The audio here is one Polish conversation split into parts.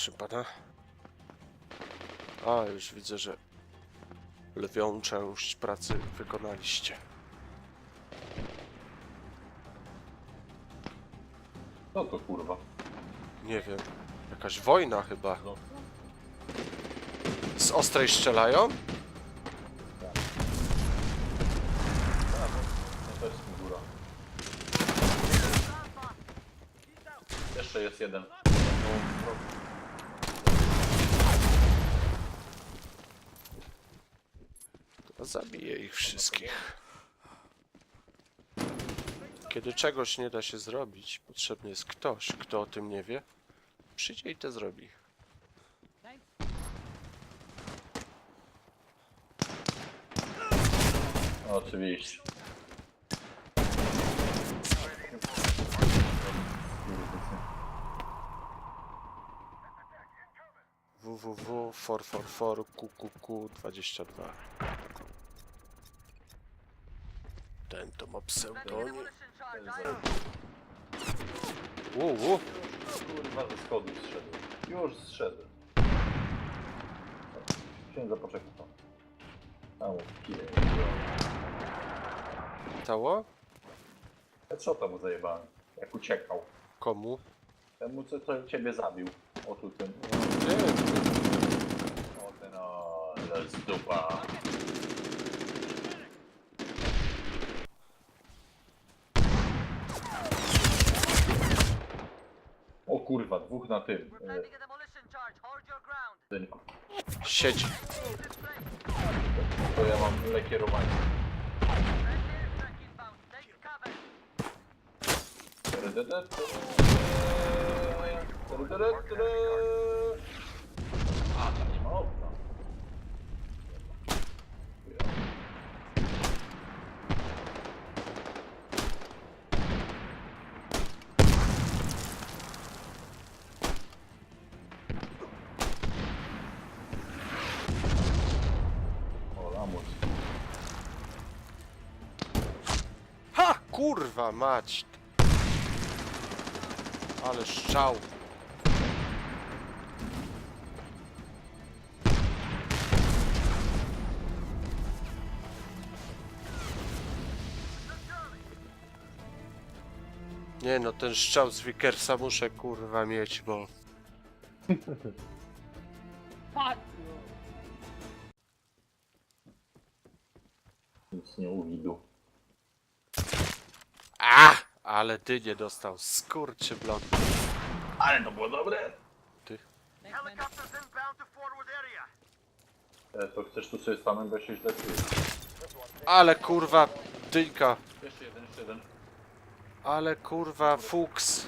proszę pana. A, już widzę, że lwią część pracy wykonaliście. Co to kurwa? Nie wiem, jakaś wojna chyba. No. Z ostrej strzelają? To jest góra. Jeszcze jest jeden. No, zabiję ich wszystkich. Kiedy czegoś nie da się zrobić, potrzebny jest ktoś, kto o tym nie wie. Przyjdzie i to zrobi. oczywiście. www444 QQQ22 Ten to ma pseudonim. Uuu, Kurwa, ze schodów zszedłem. Już zszedłem. Księdza poczekaj tam. Tam, kile. tało? Headshota mu zajebałem. Jak uciekał. Komu? Temu, co, co ciebie zabił. O tu ten. Nie, O ten, o, ale z dupa. Kurwa, dwóch na tym. E, siedzi. To ja mam lekierowanie. A, tam nie ma okna. Kurwa mać! Ale szczał. Nie no, ten szczał z Wickersa muszę kurwa mieć, bo... Nic nie uwidu. Ale ty nie dostał, skurczy blond. Ale to było dobre! Ty. Helicopters inbound to forward area. E, to chcesz tu sobie bo się źle czujesz. Ale kurwa, dyńka. Jeszcze jeden, jeszcze jeden. Ale kurwa, fuks.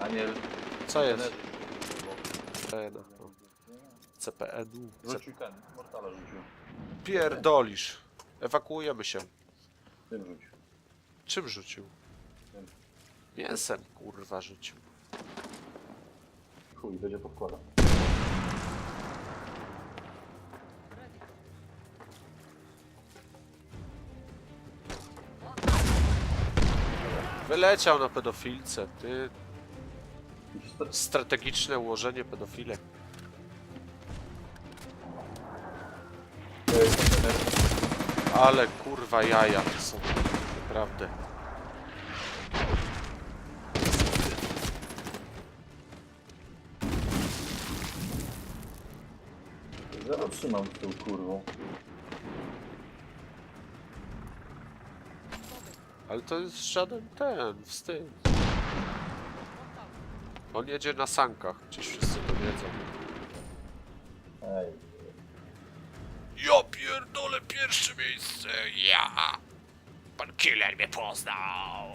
Aniel. Co jest? No. CPN. Rzucił ten, mortala rzucił. Pierdolisz. Ewakuujemy się. Tym rzucił. Czym rzucił? Mięsem, kurwa, rzucił. Chuj, będzie podkładał. Wyleciał na pedofilce, ty. Strategiczne ułożenie pedofilek. Ale kurwa jaja to są. Naprawdę. Zero trzymam z tą kurwą. Ale to jest żaden ten, wstyd. On jedzie na sankach, gdzieś wszyscy to wiedzą. Ej. Ja pierdolę pierwsze miejsce, ja! Pan killer mnie poznał!